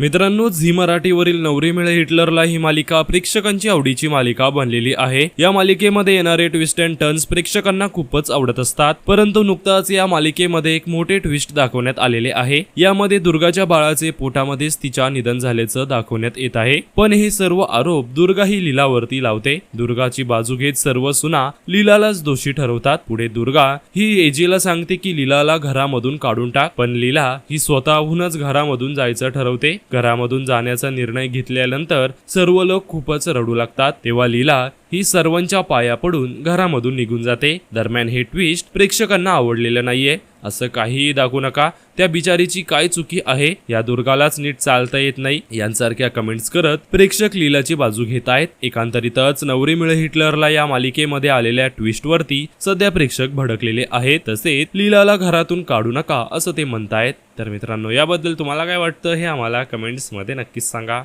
मित्रांनो झी मराठीवरील नवरी मिळे हिटलरला ही मालिका प्रेक्षकांची आवडीची मालिका बनलेली आहे. या मालिकेमध्ये येणारे ट्विस्ट अँड टर्न्स प्रेक्षकांना खूपच आवडत असतात. परंतु नुकताच या मालिकेमध्ये एक मोठे ट्विस्ट दाखवण्यात आलेले आहे. यामध्ये दुर्गाच्या बाळाचे पोटामध्येच तिच्या निधन झाल्याचं दाखवण्यात येत आहे. पण हे सर्व आरोप दुर्गा ही लीलावरती लावते. दुर्गाची बाजू घेत सर्व सुना लीलालाच दोषी ठरवतात. पुढे दुर्गा ही एजीला सांगते की लीलाला घरामधून काढून टाक. पण लीला ही स्वतःहूनच घरामधून जायचं ठरवते. घरामधून जाण्याचा निर्णय घेतल्यानंतर सर्व लोक खूपच रडू लागतात. तेव्हा लीला ही सर्वांच्या पाया पडून घरामधून निघून जाते. दरम्यान हे ट्विस्ट प्रेक्षकांना आवडलेलं नाहीये. असं काहीही दाखवू नका. त्या बिचारीची काय चुकी आहे या दुर्गालाच नीट चालता येत नाही. यांसारख्या कमेंट्स करत प्रेक्षक लीलाची बाजू घेत आहेत. एकांतरितच नवरी मिळ हिटलरला या मालिकेमध्ये आलेल्या ट्विस्ट वरती सध्या प्रेक्षक भडकलेले आहेत. तसेच लीलाला घरातून काढू नका असं ते म्हणतायत. तर मित्रांनो याबद्दल तुम्हाला काय वाटतं हे आम्हाला कमेंट्समध्ये नक्कीच सांगा.